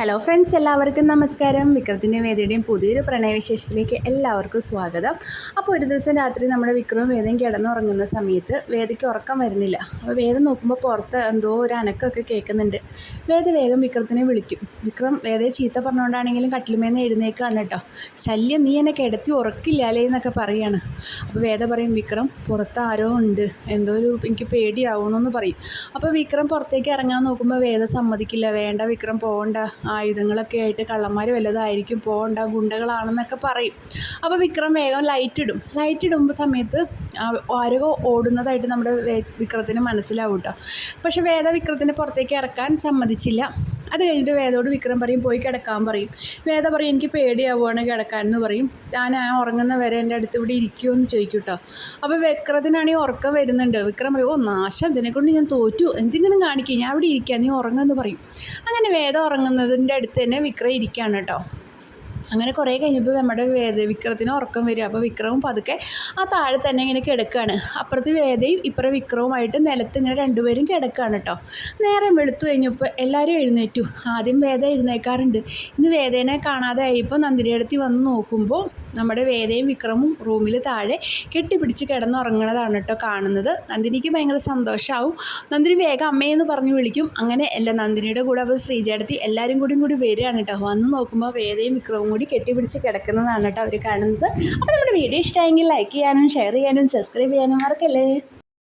Hello friends എല്ലാവർക്കും നമസ്കാരം. വിക്രത്തിന്റെയും വേദിയുടെയും പുതിയൊരു പ്രണയവിശേഷത്തിലേക്ക് എല്ലാവർക്കും സ്വാഗതം. അപ്പോൾ ഒരു ദിവസം രാത്രി നമ്മുടെ വിക്രവും വേദയും കിടന്നുറങ്ങുന്ന സമയത്ത് വേദയ്ക്ക് ഉറക്കം വരുന്നില്ല. അപ്പോൾ വേദം നോക്കുമ്പോൾ പുറത്ത് എന്തോ ഒരു അനക്കമൊക്കെ കേൾക്കുന്നുണ്ട്. വേദ വേഗം വിക്രത്തിനെ വിളിക്കും. വിക്രം വേദയെ ചീത്ത പറഞ്ഞുകൊണ്ടാണെങ്കിലും കട്ടിലുമേന്ന് എഴുന്നേക്കാണ് കേട്ടോ. ശല്യം നീ എന്നെ കിടത്തി ഉറക്കില്ലാലേ എന്നൊക്കെ പറയാണ്. അപ്പോൾ വേദ പറയും വിക്രം പുറത്ത് ആരോ ഉണ്ട്. എന്തോ ഒരു എനിക്ക് പേടിയാവണമെന്ന് പറയും. അപ്പോൾ വിക്രം പുറത്തേക്ക് ഇറങ്ങാൻ നോക്കുമ്പോൾ വേദ സമ്മതിക്കില്ല. വേണ്ട വിക്രം പോകണ്ട ആയുധങ്ങളൊക്കെ ആയിട്ട് കള്ളന്മാർ വല്ലതായിരിക്കും പോകണ്ട ഗുണ്ടകളാണെന്നൊക്കെ പറയും. അപ്പോൾ വിക്രം വേഗം ലൈറ്റ് ഇടും ലൈറ്റ് ഇടുമ്പോൾ സമയത്ത് ആരോ ഓടുന്നതായിട്ട് നമ്മുടെ വിക്രത്തിന് മനസ്സിലാവും കേട്ടോ പക്ഷേ വേദ വിക്രത്തിനെ പുറത്തേക്ക് ഇറക്കാൻ സമ്മതിച്ചില്ല. അത് കഴിഞ്ഞിട്ട് വേദയോട് വിക്രം പറയും പോയി കിടക്കാൻ പറയും. വേദ പറയും എനിക്ക് പേടിയാവുകയാണ് കിടക്കാൻ എന്ന് പറയും. ഞാൻ ആ ഉറങ്ങുന്ന വരെ എന്റെ അടുത്ത് ഇവിടെ ഇരിക്കുമോ എന്ന് ചോദിക്കും കേട്ടോ അപ്പോൾ വിക്രത്തിനാണെങ്കിൽ ഉറക്കം വരുന്നുണ്ട്. വിക്രം പറയും ഓ നാശം. ഇതിനെക്കൊണ്ട് ഞാൻ തോറ്റു. എന്തെങ്കിലും കാണിക്കും. ഞാൻ അവിടെ ഇരിക്കാം. നീ ഉറങ്ങുമെന്ന് പറയും. അങ്ങനെ വേദ ഉറങ്ങുന്നതിന്റെ അടുത്ത് തന്നെ വിക്രം ഇരിക്കുകയാണ് കേട്ടോ. അങ്ങനെ കുറേ കഴിഞ്ഞപ്പോൾ നമ്മുടെ വേദ വിക്രത്തിന് ഉറക്കം വരിക അപ്പോൾ വിക്രവും പതുക്കെ ആ താഴെ തന്നെ ഇങ്ങനെ കിടക്കുകയാണ്. അപ്പുറത്ത് വേദയും ഇപ്പുറം വിക്രവുമായിട്ട് നിലത്ത് ഇങ്ങനെ രണ്ടുപേരും കിടക്കുകയാണ് കേട്ടോ. നേരം വെളുത്തു കഴിഞ്ഞപ്പോൾ എല്ലാവരും എഴുന്നേറ്റു. ആദ്യം വേദ എഴുന്നേക്കാറുണ്ട്. ഇന്ന് വേദേനെ കാണാതെ ആയപ്പോൾ അടുത്ത് വന്ന് നോക്കുമ്പോൾ നമ്മുടെ വേദയും വിക്രമും റൂമിൽ താഴെ കെട്ടിപ്പിടിച്ച് കിടന്നുറങ്ങണതാണ് കേട്ടോ കാണുന്നത്. നന്ദിനിക്ക് ഭയങ്കര സന്തോഷമാവും നന്ദിനി വേഗം അമ്മയെന്ന് പറഞ്ഞു വിളിക്കും. അങ്ങനെ എല്ലാ നന്ദിനിയുടെ കൂടെ അപ്പോൾ ശ്രീജയടത്തി എല്ലാവരും കൂടി കൂടി വരികയാണ് കേട്ടോ. വന്ന് നോക്കുമ്പോൾ വേദയും വിക്രവും കൂടി കെട്ടിപ്പിടിച്ച് കിടക്കുന്നതാണ് കേട്ടോ അവർ കാണുന്നത്. അപ്പോൾ നമ്മുടെ വീഡിയോ ഇഷ്ടമായെങ്കിൽ ലൈക്ക് ചെയ്യാനും ഷെയർ ചെയ്യാനും സബ്സ്ക്രൈബ് ചെയ്യാനും മറക്കല്ലേ?